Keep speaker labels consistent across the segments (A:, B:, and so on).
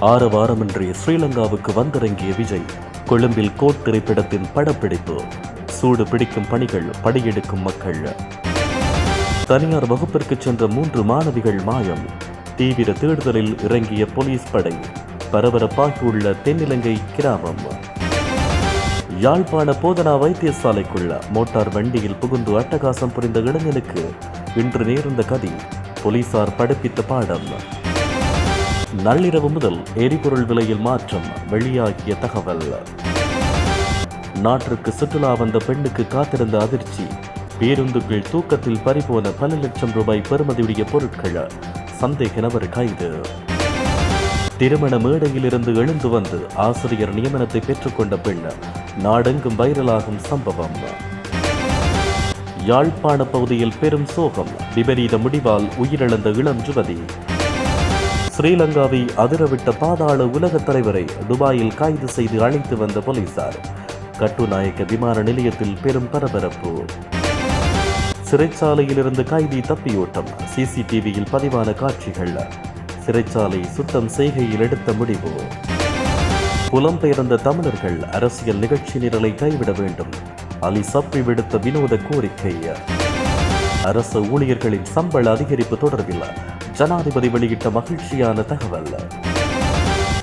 A: ஆரவாரமின்றி ஸ்ரீலங்காவுக்கு வந்திறங்கிய விஜய் கொழும்பில் கோட் திரைப்படத்தின் படப்பிடிப்பு. சூடு பிடிக்கும் பணிகள் படியெடுக்கும் மக்கள். தனியார் வகுப்பிற்கு சென்ற மூன்று மாணவிகள் மாயம். தீவிர தேடுதலில் இறங்கிய போலீஸ் படை. பரபரப்பாகியுள்ள தென்னிலங்கை கிராமம். யாழ்ப்பாண போதனா வைத்தியசாலைக்குள்ள மோட்டார் வண்டியில் புகுந்து அட்டகாசம் புரிந்த இளைஞனுக்கு இன்று நேர்ந்த கதி. போலீசார் படிப்பித்த பாடம். நள்ளிரவு முதல் எரிபொருள் விலையில் மாற்றம் வெளியாகிய தகவல். நாட்டிற்கு சுற்றுலா வந்த பெண்ணுக்கு காத்திருந்த அதிர்ச்சி. பேருந்துகள் தூக்கத்தில் பறிபோன பல லட்சம் ரூபாய் பெறுமதியுடைய பொருட்கள். சந்தேக நபர் கைது. திருமண மேடையிலிருந்து எழுந்து வந்து ஆசிரியர் நியமனத்தை பெற்றுக்கொண்ட பெண் நாடெங்கும் வைரலாகும் சம்பவம். யாழ்ப்பாண பகுதியில் பெரும் சோகம் விபரீத முடிவால் உயிரிழந்த இளம் யுவதி. ஸ்ரீலங்காவை அதிரவிட்ட பாதாள உலகத் தலைவரை துபாயில் கைது செய்து அழைத்து வந்த போலீசார். கட்டுநாயக்க விமான நிலையத்தில் பெரும் பரபரப்பு. சிறைச்சாலையிலிருந்து கைதி தப்பியோட்டம். சிசிடிவியில் பதிவான காட்சிகள். சிறைச்சாலை சுத்தம் செய்கையில் எடுத்த முடிவு. புலம்பெயர்ந்த தமிழர்கள் அரசியல் நிகழ்ச்சி நிரலை கைவிட வேண்டும். அலி சப்பி விடுத்த வினோத கோரிக்கை. அரசு ஊழியர்களின் சம்பள அதிகரிப்பு தொடர்பில் ஜனாதிபதி வெளியிட்ட மகிழ்ச்சியான தகவல்.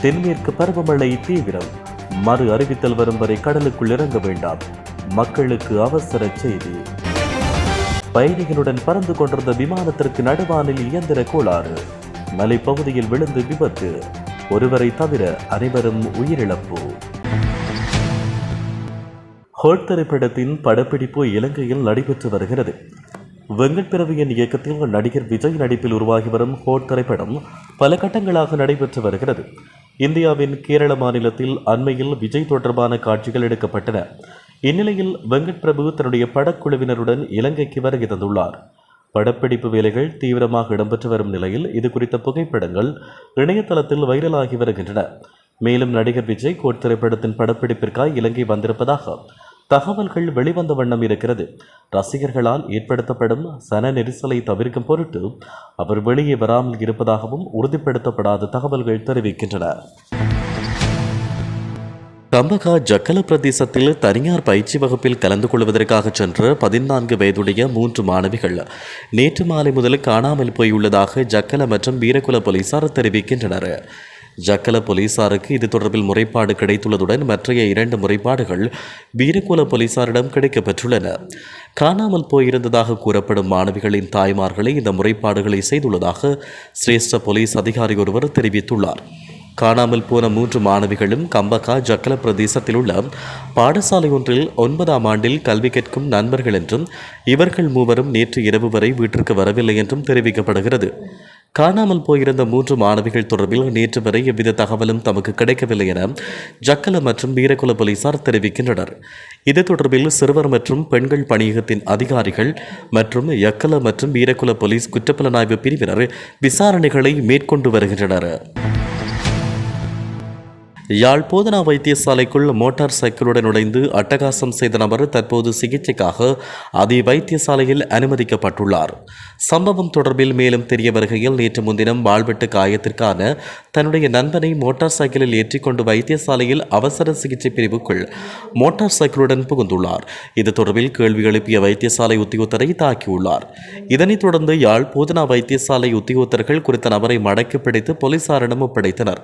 A: தென்மேற்கு பருவமழை தீவிரம். மறு அறிவித்தல் வரும் வரை கடலுக்குள் இறங்க வேண்டாம். மக்களுக்கு அவசர செய்தி. பயணிகளுடன் பறந்து கொண்டிருந்த விமானத்திற்கு நடுவானில் இயந்திர கோளாறு. மலைப்பகுதியில் விழுந்து விபத்து. ஒருவரை தவிர அனைவரும் உயிரிழப்பு. ஹோட் திரைப்படத்தின் படப்பிடிப்பு இலங்கையில் நடைபெற்று வருகிறது. வெங்கட் பிரவியின் இயக்கத்தில் நடிகர் விஜய் நடிப்பில் உருவாகி வரும் ஹோட் திரைப்படம் பல கட்டங்களாக நடைபெற்று வருகிறது. இந்தியாவின் கேரள மாநிலத்தில் அண்மையில் விஜய் தொடர்பான காட்சிகள் எடுக்கப்பட்டன. இந்நிலையில் வெங்கட் பிரபு தன்னுடைய படக்குழுவினருடன் இலங்கைக்கு வருகை தந்துள்ளார். படப்பிடிப்பு வேலைகள் தீவிரமாக இடம்பெற்று வரும் நிலையில் இது குறித்த புகைப்படங்கள் இணையதளத்தில் வைரலாகி வருகின்றன. மேலும் நடிகர் விஜய் கோட் திரைப்படத்தின் படப்பிடிப்பிற்காக இலங்கை வந்திருப்பதாக தகவல்கள் வெளிவந்த வண்ணம் இருக்கிறது. ரசிகர்களால் ஏற்படுத்தப்படும் சன நெரிசலை தவிர்க்கும் பொருட்டு அவர் வெளியே வராமல் இருப்பதாகவும் உறுதிப்படுத்தப்படாத தகவல்கள் தெரிவிக்கின்றன. கம்பகா ஜக்கல பிரதேசத்தில் தனியார் பயிற்சி வகுப்பில் கலந்து கொள்வதற்காக சென்ற பதினான்கு வயதுடைய மூன்று மாணவிகள் நேற்று மாலை முதல் காணாமல் போயுள்ளதாக ஜக்கல மற்றும் வீரகுல போலீசார் தெரிவிக்கின்றனர். ஜக்கல போலீசாருக்கு இது தொடர்பில் முறைப்பாடு கிடைத்துள்ளதுடன் மற்றைய இரண்டு முறைப்பாடுகள் வீரகுல போலீசாரிடம் கிடைக்கப்பெற்றுள்ளன. காணாமல் போயிருந்ததாக கூறப்படும் மாணவிகளின் தாய்மார்களே இந்த முறைப்பாடுகளை செய்துள்ளதாக சிரேஷ்ட போலீஸ் அதிகாரி ஒருவர் தெரிவித்துள்ளார். காணாமல் போன மூன்று மாணவிகளும் கம்பகா ஜக்கல பிரதேசத்தில் உள்ள பாடசாலை ஒன்றில் ஒன்பதாம் ஆண்டில் கல்வி கேட்கும் நண்பர்கள் என்றும் இவர்கள் மூவரும் நேற்று இரவு வரை வீட்டிற்கு வரவில்லை என்றும் தெரிவிக்கப்படுகிறது. காணாமல் போயிருந்த மூன்று மாணவிகள் தொடர்பில் நேற்று வரை எவ்வித தகவலும் தமக்கு கிடைக்கவில்லை என ஜக்கல மற்றும் வீரகுல போலீசார் தெரிவிக்கின்றனர். இது தொடர்பில் சிறுவர் மற்றும் பெண்கள் பணியகத்தின் அதிகாரிகள் மற்றும் யக்கல மற்றும் வீரகுல போலீஸ் குற்றப்புலனாய்வு பிரிவினர் விசாரணைகளை மேற்கொண்டு வருகின்றனர். யாழ் போதனா வைத்தியசாலைக்குள் மோட்டார் சைக்கிளுடன் நுழைந்து அட்டகாசம் செய்த நபர் தற்போது சிகிச்சைக்காக அதே வைத்தியசாலையில் அனுமதிக்கப்பட்டுள்ளார். சம்பவம் தொடர்பில் மேலும் தெரிய வருகையில் நேற்று முன்தினம் வாழ்வெட்டு காயத்திற்கான தன்னுடைய நண்பனை மோட்டார் சைக்கிளில் ஏற்றிக்கொண்டு வைத்தியசாலையில் அவசர சிகிச்சை பிரிவுக்குள் மோட்டார் சைக்கிளுடன் புகுந்துள்ளார். இது தொடர்பில் கேள்வி எழுப்பிய வைத்தியசாலை உத்தியோகத்தரை தாக்கியுள்ளார். இதனைத் தொடர்ந்து யாழ் போதனா வைத்தியசாலை உத்தியோகத்தர்கள் குறித்த நபரை மடக்கி பிடித்து போலீசாரிடம் ஒப்படைத்தனர்.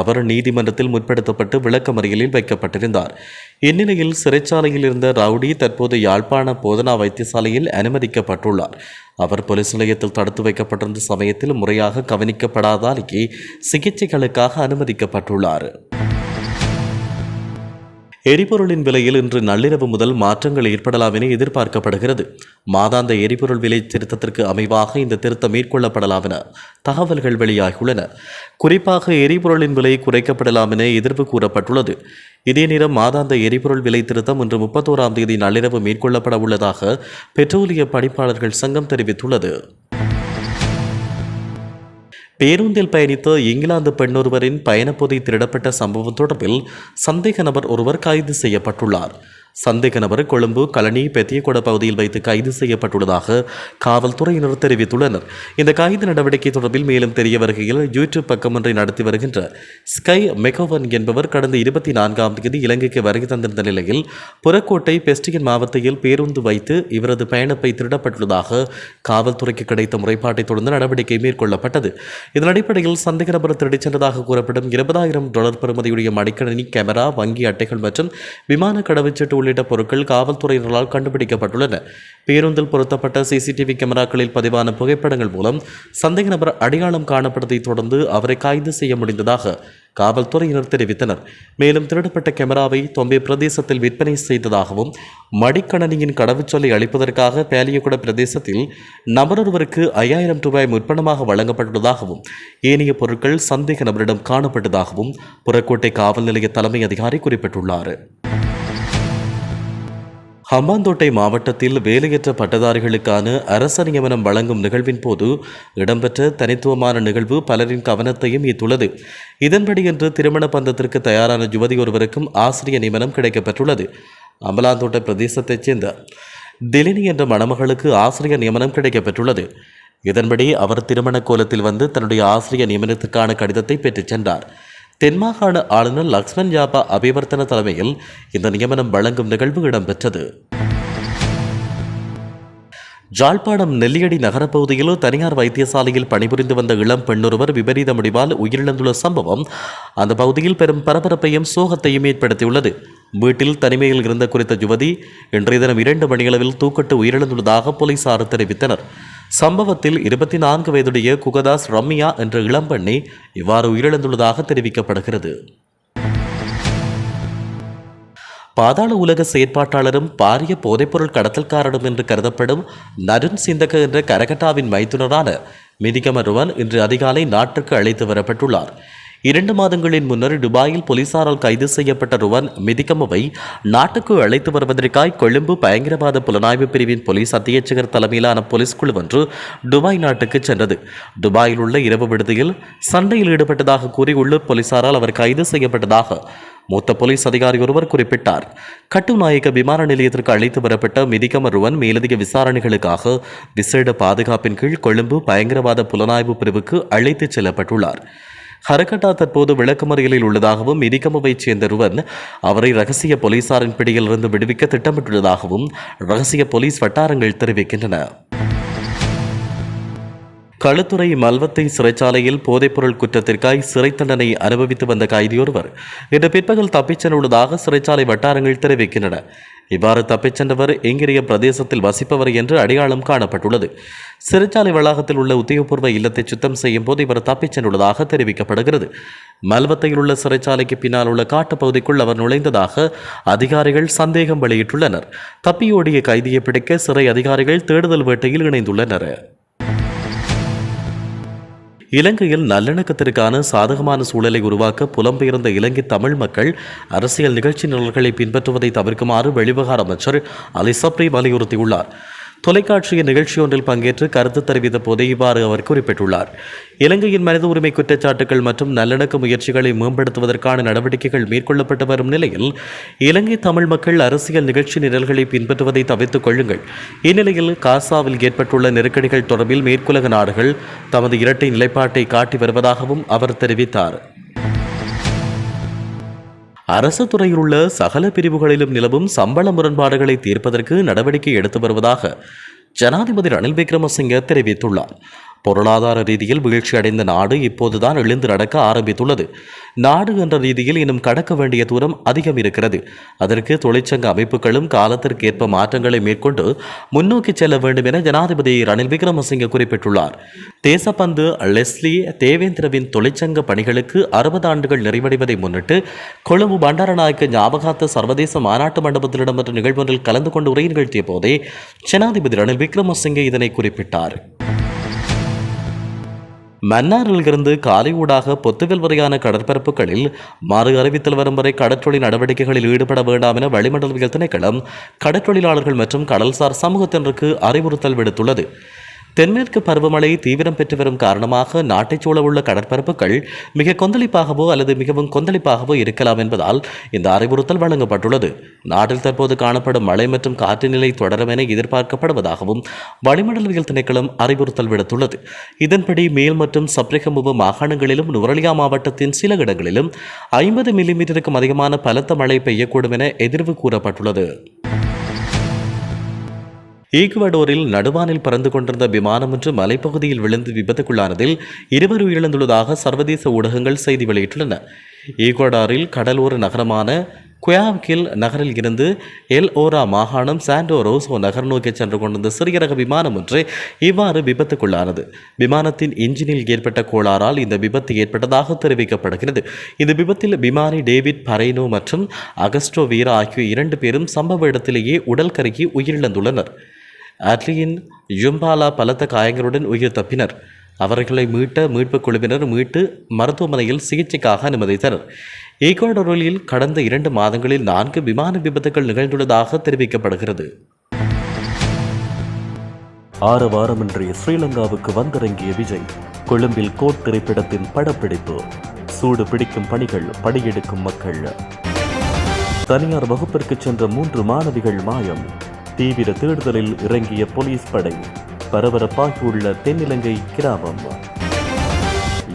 A: அவர் நீதிமன்றத்தில் முற்படுத்தப்பட்டு விளக்கமறியலில் வைக்கப்பட்டிருந்தார். இந்நிலையில் சிறைச்சாலையில் இருந்த ரவுடி தற்போது யாழ்ப்பாண போதனா வைத்தியசாலையில் அனுமதிக்கப்பட்டுள்ளார். அவர் போலீஸ் நிலையத்தில் தடுத்து வைக்கப்பட்டிருந்த சமயத்தில் முறையாக கவனிக்கப்படாதாலேயே சிகிச்சைகளுக்காக அனுமதிக்கப்பட்டுள்ளார். எரிபொருளின் விலையில் இன்று நள்ளிரவு முதல் மாற்றங்கள் ஏற்படலாம் என எதிர்பார்க்கப்படுகிறது. மாதாந்த எரிபொருள் விலை திருத்தத்திற்கு அமைவாக இந்த திருத்தம் மேற்கொள்ளப்படலாம் என தகவல்கள் வெளியாகியுள்ளன. குறிப்பாக எரிபொருளின் விலை குறைக்கப்படலாம் என எதிர்ப்பு கூறப்பட்டுள்ளது. இதே நேரம் மாதாந்த எரிபொருள் விலை திருத்தம் இன்று முப்பத்தோராம் தேதி நள்ளிரவு மேற்கொள்ளப்பட உள்ளதாக பெட்ரோலிய பணிப்பாளர்கள் சங்கம் தெரிவித்துள்ளது. பேருந்தில் பயணித்த இங்கிலாந்து பெண்ணொருவரின் பயணப்பொதி திருடப்பட்ட சம்பவம் தொடர்பில் சந்தேக நபர் ஒருவர் கைது செய்யப்பட்டுள்ளார். சந்தேக நபர் கொழும்பு கலனி பெத்தியகொட பகுதியில் வைத்து கைது செய்யப்பட்டுள்ளதாக காவல்துறையினர் தெரிவித்துள்ளனர். இந்த கைது நடவடிக்கை தொடர்பில் மேலும் தெரிய வருகையில் யூடியூப் பக்கம் ஒன்றை நடத்தி வருகின்ற ஸ்கை மெகோவன் என்பவர் கடந்த இருபத்தி நான்காம் தேதி இலங்கைக்கு வருகை தந்திருந்த நிலையில் புறக்கோட்டை பெஸ்டியன் மாவட்டத்தில் பேருந்து வைத்து இவரது பயணப்பை திருடப்பட்டுள்ளதாக காவல்துறைக்கு கிடைத்த முறைப்பாட்டை தொடர்ந்து நடவடிக்கை மேற்கொள்ளப்பட்டது. இதன் அடிப்படையில் சந்தேக நபர் திருடிச் சென்றதாக கூறப்படும் இருபதாயிரம் டாலர் பெறுமதியுடைய மடிக்கணினி கேமரா வங்கி அட்டைகள் மற்றும் விமான கடவுச்சீட்டு உள்ளிட்ட பொருட்கள் காவல்துறையினரால் கண்டுபிடிக்கப்பட்டுள்ளன. பேருந்தில் பொருத்தப்பட்ட சிசிடிவி கேமராக்களில் பதிவான புகைப்படங்கள் மூலம் சந்தேக நபர் அடையாளம் காணப்பட்டதைத் தொடர்ந்து அவரை கைது செய்ய முடிந்ததாக காவல்துறையினர் தெரிவித்தனர். மேலும் திருடப்பட்ட கேமராவை தொம்பே பிரதேசத்தில் விற்பனை செய்ததாகவும் மடிக்கணனியின் கடவுச்சொல்லை அளிப்பதற்காக பேலியகுட பிரதேசத்தில் நபரொருவருக்கு ஐயாயிரம் ரூபாய் முற்பணமாக வழங்கப்பட்டுள்ளதாகவும் ஏனைய பொருட்கள் சந்தேக நபரிடம் காணப்பட்டதாகவும் புறக்கோட்டை காவல் நிலைய தலைமை அதிகாரி குறிப்பிட்டுள்ளார். ஹம்பாந்தோட்டை மாவட்டத்தில் வேலையற்ற பட்டதாரிகளுக்கான அரச நியமனம் வழங்கும் நிகழ்வின் போது இடம்பெற்ற தனித்துவமான நிகழ்வு பலரின் கவனத்தையும் ஈர்த்துள்ளது. இதன்படி இன்று திருமண பந்தத்திற்கு தயாரான யுவதி ஒருவருக்கும் ஆசிரியர் நியமனம் கிடைக்கப்பெற்றுள்ளது. அம்பலாந்தோட்டை பிரதேசத்தைச் சேர்ந்த திலினி என்ற மணமகளுக்கு ஆசிரியர் நியமனம் கிடைக்கப்பெற்றுள்ளது. இதன்படி அவர் திருமண கோலத்தில் வந்து தன்னுடைய ஆசிரியர் நியமனத்துக்கான கடிதத்தை பெற்றுச் சென்றார். தென்மாகாண ஆளுநர் லக்ஷ்மண் யாபா அபிவர்த்தன தலைமையில் இந்த நியமனம் வழங்கும் நிகழ்வு இடம்பெற்றது. ஜாழ்ப்பாணம் நெல்லியடி நகரப்பகுதியில் தனியார் வைத்தியசாலையில் பணிபுரிந்து வந்த இளம் பெண்ணொருவர் விபரீத முடிவால் உயிரிழந்துள்ள சம்பவம் அந்த பகுதியில் பெரும் பரபரப்பையும் சோகத்தையும் ஏற்படுத்தியுள்ளது. வீட்டில் தனிமையில் இருந்த குறித்த யுவதி இன்றைய தினம் இரண்டு மணியளவில் தூக்கட்டு உயிரிழந்துள்ளதாக போலீசார் தெரிவித்தனர். சம்பவத்தில் இருபத்தி நான்கு வயதுடைய குகதாஸ் ரம்யா என்ற இளம்பெண்ணை இவ்வாறு உயிரிழந்துள்ளதாக தெரிவிக்கப்படுகிறது. பாதாள உலக செயற்பாட்டாளரும் பாரிய போதைப்பொருள் கடத்தல்காரனும் என்று கருதப்படும் நருண் சிந்தக என்ற கரகட்டாவின் மைத்துனரான மிதிகமருவன் இன்று அதிகாலை நாட்டுக்கு அழைத்து வரப்பட்டுள்ளார். இரண்டு மாதங்களின் முன்னர் துபாயில் போலீசாரால் கைது செய்யப்பட்ட ருவன் மிதிகமவை நாட்டுக்கு அழைத்து வருவதற்காய் கொழும்பு பயங்கரவாத புலனாய்வு பிரிவின் போலீஸ் அத்தியட்சகர் தலைமையிலான போலீஸ் குழு ஒன்று துபாய் நாட்டுக்கு சென்றது. துபாயில் உள்ள இரவு விடுதியில் சண்டையில் ஈடுபட்டதாக கூறி உள்ளூர் போலீசாரால் அவர் கைது செய்யப்பட்டதாக மூத்த போலீஸ் அதிகாரி ஒருவர் குறிப்பிட்டார். கட்டுநாயக்க விமான நிலையத்திற்கு அழைத்து வரப்பட்ட மிதிகமருவன் மேலதிக விசாரணைகளுக்காக விசேட பாதுகாப்பின் கீழ் கொழும்பு பயங்கரவாத புலனாய்வு பிரிவுக்கு அழைத்துச் செல்லப்பட்டுள்ளார். ஹரகட்டா தற்போது விளக்கமறியலில் உள்ளதாகவும் மிதிகமவைச் சேர்ந்தருவன் அவரை ரகசிய போலீசாரின் பிடியிலிருந்து விடுவிக்க திட்டமிட்டுள்ளதாகவும் ரகசிய போலீஸ் வட்டாரங்கள் தெரிவிக்கின்றன. களுத்துறை மல்வத்தை சிறைச்சாலையில் போதைப்பொருள் குற்றத்திற்காய் சிறை தண்டனை அனுபவித்து வந்த கைதியொருவர். இன்று பிற்பகல் தப்பிச் சென்றுள்ளதாக சிறைச்சாலை வட்டாரங்கள் தெரிவிக்கின்றன. இவ்வாறு தப்பிச் சென்றவர் எங்கிரிய பிரதேசத்தில் வசிப்பவர் என்று அடையாளம் காணப்பட்டுள்ளது. சிறைச்சாலை வளாகத்தில் உள்ள உத்தியோகபூர்வ இல்லத்தை சுத்தம் செய்யும் போது இவர் தப்பிச் சென்றுள்ளதாக தெரிவிக்கப்படுகிறது. மல்வத்தையில் உள்ள சிறைச்சாலைக்கு பின்னால் உள்ள காட்டுப்பகுதிக்குள் அவர் நுழைந்ததாக அதிகாரிகள் சந்தேகம் வெளியிட்டுள்ளனர். தப்பியோடிய கைதியை பிடிக்க சிறை அதிகாரிகள் தேடுதல் வேட்டையில் இணைந்துள்ளனர். இலங்கையில் நல்லிணக்கத்திற்கான சாதகமான சூழலை உருவாக்க புலம்பெயர்ந்த இலங்கை தமிழ் மக்கள் அரசியல் நிகழ்ச்சி நிரல்களை பின்பற்றுவதை தவிர்க்குமாறு வெளிவிவகார அமைச்சர் அலிசப்ரி வலியுறுத்தியுள்ளார். தொலைக்காட்சியின் நிகழ்ச்சி ஒன்றில் பங்கேற்று கருத்து தெரிவித்த போதே இவ்வாறு அவர் குறிப்பிட்டுள்ளார். இலங்கையின் மனித உரிமை குற்றச்சாட்டுகள் மற்றும் நல்லிணக்க முயற்சிகளை மேம்படுத்துவதற்கான நடவடிக்கைகள் மேற்கொள்ளப்பட்டு வரும் நிலையில் இலங்கை தமிழ் மக்கள் அரசியல் நிகழ்ச்சி நிரல்களை பின்பற்றுவதை தவிர்த்துக் கொள்ளுங்கள். இந்நிலையில் காசாவில் ஏற்பட்டுள்ள நெருக்கடிகள் தொடர்பில் மேற்குலக நாடுகள் தமது இரட்டை நிலைப்பாட்டை காட்டி வருவதாகவும் அவர் தெரிவித்தார். அரசு துறையில் உள்ள சகல பிரிவுகளிலும் நிலவும் சம்பள முரண்பாடுகளை தீர்ப்பதற்கு நடவடிக்கை எடுத்து வருவதாக ஜனாதிபதி ரணில் விக்ரமசிங்க தெரிவித்துள்ளார். பொருளாதார ரீதியில் வீழ்ச்சி அடைந்த நாடு இப்போதுதான் எழுந்து நடக்க ஆரம்பித்துள்ளது. நாடு என்ற ரீதியில் இன்னும் கடக்க வேண்டிய தூரம் அதிகம் இருக்கிறது. அதற்கு தொழிற்சங்க அமைப்புகளும் காலத்திற்கேற்ப மாற்றங்களை மேற்கொண்டு முன்னோக்கி செல்ல வேண்டும் என ஜனாதிபதி ரணில் விக்ரமசிங்க குறிப்பிட்டுள்ளார். தேசப்பந்து லெஸ்லி தேவேந்திரவின் தொழிற்சங்க பணிகளுக்கு அறுபது ஆண்டுகள் நிறைவடைவதை முன்னிட்டு கொழும்பு பண்டாரநாயக்க ஞாபகார்த்த சர்வதேச மாநாட்டு மண்டபத்தில் இடம்பெற்ற நிகழ்வொன்றில் கலந்து கொண்டு உரை நிகழ்த்திய போதே ஜனாதிபதி ரணில் விக்ரமசிங்கே இதனை குறிப்பிட்டார். மன்னாரிலிருந்து காலை ஊடாக பொத்துவில் வரையான கடற்பரப்புகளில் மறு அறிவித்தல் வரும் வரை கடற்றொழில் நடவடிக்கைகளில் ஈடுபட வேண்டாம் என வளிமண்டலவியல் திணைக்களம் கடற்றொழிலாளர்கள் மற்றும் கடல்சார் சமூகத்தினருக்கு அறிவுறுத்தல் விடுத்துள்ளது. தென்மேற்கு பருவமழை தீவிரம் பெற்று வரும் காரணமாக நாட்டைச் சூழவுள்ள கடற்பரப்புகள் மிக கொந்தளிப்பாகவோ அல்லது மிகவும் கொந்தளிப்பாகவோ இருக்கலாம் என்பதால் இந்த அறிவுறுத்தல் வழங்கப்பட்டுள்ளது. நாட்டில் தற்போது காணப்படும் மழை மற்றும் காற்று நிலை தொடரும் என எதிர்பார்க்கப்படுவதாகவும் வளிமண்டலவியல் திணைக்களம் அறிவுறுத்தல் விடுத்துள்ளது. இதன்படி மேல் மற்றும் சப்ரகமுவ மாகாணங்களிலும் நுவரலியா மாவட்டத்தின் சில இடங்களிலும் ஐம்பது மில்லிமீட்டருக்கும் அதிகமான பலத்த மழை பெய்யக்கூடும் என எதிர்வு கூறப்பட்டுள்ளது. ஈக்குவடோரில் நடுவானில் பறந்து கொண்டிருந்த விமானம் ஒன்று மலைப்பகுதியில் விழுந்து விபத்துக்குள்ளானதில் இருவர் உயிரிழந்துள்ளதாக சர்வதேச ஊடகங்கள் செய்தி வெளியிட்டுள்ளன. ஈக்குவடாரில் கடலோர நகரமான குயாவ்கில் நகரில் இருந்து எல் ஓரா மாகாணம் சாண்டோ ரோசோ நகர் நோக்கி சென்று கொண்டிருந்த சிறிய ரக விமானம் ஒன்று இவ்வாறு விபத்துக்குள்ளானது. விமானத்தின் இன்ஜினில் ஏற்பட்ட கோளாறால் இந்த விபத்து ஏற்பட்டதாக தெரிவிக்கப்படுகிறது. இந்த விபத்தில் விமானி டேவிட் பரைனோ மற்றும் அகஸ்டோ வீரா ஆகிய இரண்டு பேரும் சம்பவ இடத்திலேயே உடல் கருகி உயிரிழந்துள்ளனர். அட்லியின் ஜும்பாலா பலத்த காயங்களுடன் உயிர் தப்பினர். அவர்களை மீட்ட மீட்புக் குழுவினர் மீட்டு மருத்துவமனையில் சிகிச்சைக்காக அனுமதித்தனர். ஈக்குவடோரில் கடந்த இரண்டு மாதங்களில் நான்கு விமான விபத்துகள் நிகழ்ந்துள்ளதாக தெரிவிக்கப்படுகிறது. ஆரவாரமின்றி ஸ்ரீலங்காவுக்கு வந்திறங்கிய விஜய் கொழும்பில் கோட் திரைப்படத்தின் படப்பிடிப்பு. சூடு பிடிக்கும் பணிகள் படியெடுக்கும் மக்கள். தனியார் வகுப்பிற்கு சென்ற மூன்று மாணவிகள் மாயம். தீவிர தேடுதலில் இறங்கிய போலீஸ் படை பரபரப்பாகியுள்ள தென்னிலங்கை கிராமம்.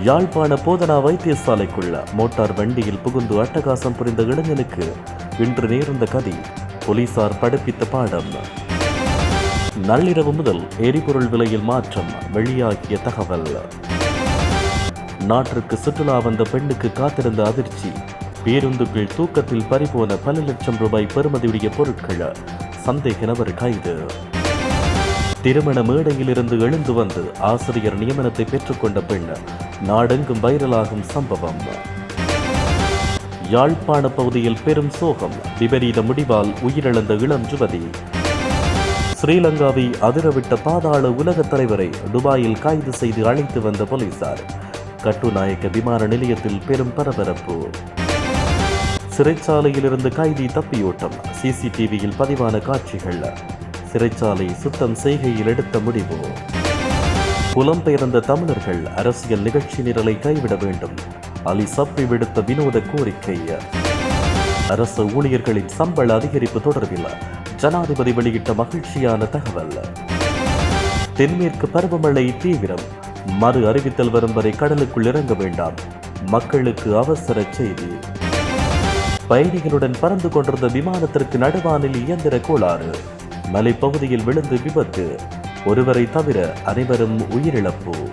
A: யாழ்ப்பாண போதனா வைத்தியசாலைக்குள்ள மோட்டார் வண்டியில் புகுந்து அட்டகாசம் புரிந்த இளைஞனுக்கு இன்று நேர்ந்த கதி போலீசார் படிப்பித்த பாடம். நள்ளிரவு முதல் எரிபொருள் விலையில் மாற்றம் வெளியாகிய தகவல். நாட்டிற்கு சுற்றுலா வந்த பெண்ணுக்கு காத்திருந்த அதிர்ச்சி பேருந்துகள் தூக்கத்தில் பறிபோன பல லட்சம் ரூபாய் பெறுமதியுடைய பொருட்கள் சந்தேக நபர் கைது. திருமண மேடையிலிருந்து எழுந்து வந்து ஆசிரியர் நியமனத்தை பெற்றுக்கொண்ட பெண் நாடெங்கும் வைரலாகும் சம்பவம். யாழ்ப்பாண பகுதியில் பெரும் சோகம் விபரீத முடிவால் உயிரிழந்த இளம் யுவதி. ஸ்ரீலங்காவை அதிரவிட்ட பாதாள உலகத் தலைவரை துபாயில் கைது செய்து அழைத்து வந்த போலீசார் கட்டுநாயக்க விமான நிலையத்தில் பெரும் பரபரப்பு. சிறைச்சாலையிலிருந்து கைதி தப்பியோட்டம். சிசிடிவியில் பதிவான காட்சிகள். சிறைச்சாலை சுத்தம் செய்கையில் எடுத்த முடிவு. புலம்பெயர்ந்த தமிழர்கள் அரசியல் நிகழ்ச்சி நிரலை கைவிட வேண்டும். அலி சப்பி விடுத்த வினோத கோரிக்கை. அரசு ஊழியர்களின் சம்பள அதிகரிப்பு தொடர்பில் ஜனாதிபதி வெளியிட்ட மகிழ்ச்சியான தகவல். தென்மேற்கு பருவமழை தீவிரம். மறு அறிவித்தல் வரும் வரை கடலுக்குள் இறங்க வேண்டாம். மக்களுக்கு அவசர செய்தி. பயணிகளுடன் பறந்து கொண்டிருந்த விமானத்திற்கு நடுவானில் இயந்திர கோளாறு. மலைப்பகுதியில் விழுந்து விபத்து. ஒருவரை தவிர அனைவரும் உயிரிழப்பு.